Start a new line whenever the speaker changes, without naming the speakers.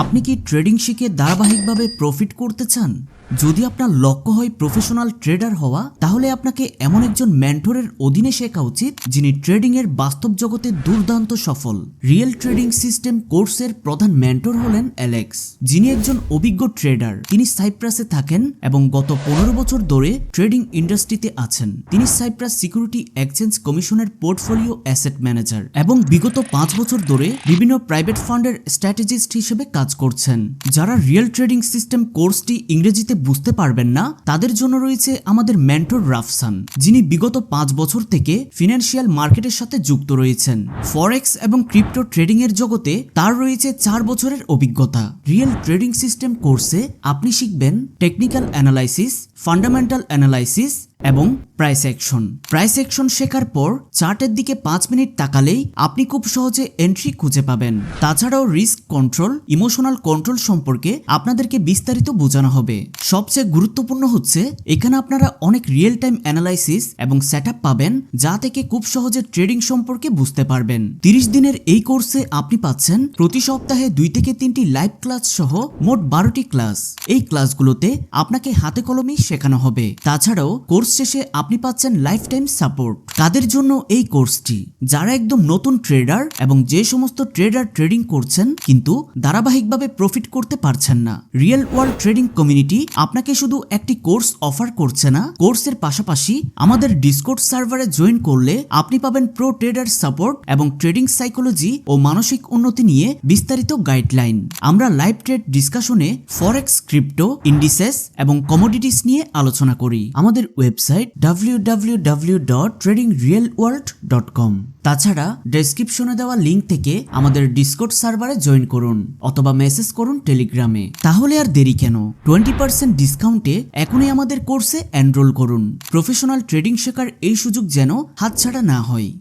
আপনি কি ট্রেডিং শিখে ধারাবাহিকভাবে প্রফিট করতে চান? যদি আপনার লক্ষ্য হয় প্রফেশনাল ট্রেডার হওয়া, তাহলে আপনাকে এমন একজন মেন্টরের অধীনে শেখা উচিত, যিনি ট্রেডিং এর বাস্তব জগতে দুর্দান্ত সফল। রিয়েল ট্রেডিং সিস্টেম কোর্সের প্রধান মেন্টর হলেন অ্যালেক্স যিনি একজন অভিজ্ঞ ট্রেডার তিনি সাইপ্রাসে থাকেন এবং গত পনেরো বছর ধরে ট্রেডিং ইন্ডাস্ট্রিতে আছেন। তিনি সাইপ্রাস সিকিউরিটি এক্সচেঞ্জ কমিশনের পোর্টফোলিও অ্যাসেট ম্যানেজার এবং বিগত পাঁচ বছর ধরে বিভিন্ন প্রাইভেট ফান্ডের স্ট্র্যাটেজিস্ট হিসেবে কাজ করছেন, যারা রিয়েল ট্রেডিং সিস্টেম কোর্সটি ইংরেজিতে বুঝতে পারবেন না, তাদের জন্য রয়েছে আমাদের মেন্টর রাফসান, যিনি বিগত পাঁচ বছর থেকে ফিনান্সিয়াল মার্কেটের সাথে যুক্ত রয়েছেন। ফরেক্স এবং ক্রিপ্টো ট্রেডিং এর জগতে তার রয়েছে চার বছরের অভিজ্ঞতা। রিয়েল ট্রেডিং সিস্টেম কোর্সে আপনি শিখবেন টেকনিক্যাল অ্যানালাইসিস ফান্ডামেন্টাল অ্যানালাইসিস এবং প্রাইস অ্যাকশন প্রাইস অ্যাকশন শেখার পর চার্টের দিকে পাঁচ মিনিট তাকালেই আপনি খুব সহজে এন্ট্রি খুঁজে পাবেন। তাছাড়াও রিস্ক কন্ট্রোল ইমোশনাল কন্ট্রোল সম্পর্কে আপনাদেরকে বিস্তারিত বোঝানো হবে। সবচেয়ে গুরুত্বপূর্ণ হচ্ছে, এখানে আপনারা অনেক রিয়েল টাইম অ্যানালাইসিস এবং সেট পাবেন, যা থেকে খুব সহজে ট্রেডিং সম্পর্কে বুঝতে পারবেন। তিরিশ দিনের এই কোর্সে আপনি পাচ্ছেন প্রতি সপ্তাহে দুই থেকে তিনটি লাইভ ক্লাস সহ মোট বারোটি ক্লাস এই ক্লাসগুলোতে আপনাকে হাতে কলমে শেখানো হবে। তাছাড়াও, কোর্স শেষে আপনি পাচ্ছেন লাইফ টাইম সাপোর্ট তাদের জন্য এই কোর্সটি, যারা একদম নতুন ট্রেডার এবং যে সমস্ত ট্রেডার ট্রেডিং করছেন, কিন্তু ধারাবাহিকভাবে প্রফিট করতে পারছেন না। রিয়েল ওয়ার্ল্ড ট্রেডিং কমিউনিটি আপনাকে শুধু একটি কোর্স অফার করছে না, কোর্সের পাশাপাশি আমাদের ডিসকোড সার্ভারে জয়েন করলে আপনি পাবেন প্রো ট্রেডার সাপোর্ট এবং ট্রেডিং সাইকোলজি ও মানসিক উন্নতি নিয়ে বিস্তারিত গাইডলাইন আমরা লাইভ ট্রেড ডিসকাশনে ফরেক্স ক্রিপ্টো ইন্ডিসেস এবং কমোডিটিস নিয়ে আলোচনা করি। আমাদের ওয়েবসাইট www.tradingrealworld.com তাছাড়া ডেসক্রিপশনে দেওয়া লিঙ্ক থেকে আমাদের ডিসকোড সার্ভারে জয়েন করুন, অথবা মেসেজ করুন টেলিগ্রামে তাহলে আর দেরি কেন? টোয়েন্টি পার্সেন্ট ডিসকাউন্টে এখনই আমাদের কোর্সে এনরোল করুন। প্রফেশনাল ট্রেডিং শেখার এই সুযোগ যেন হাতছাড়া না হয়।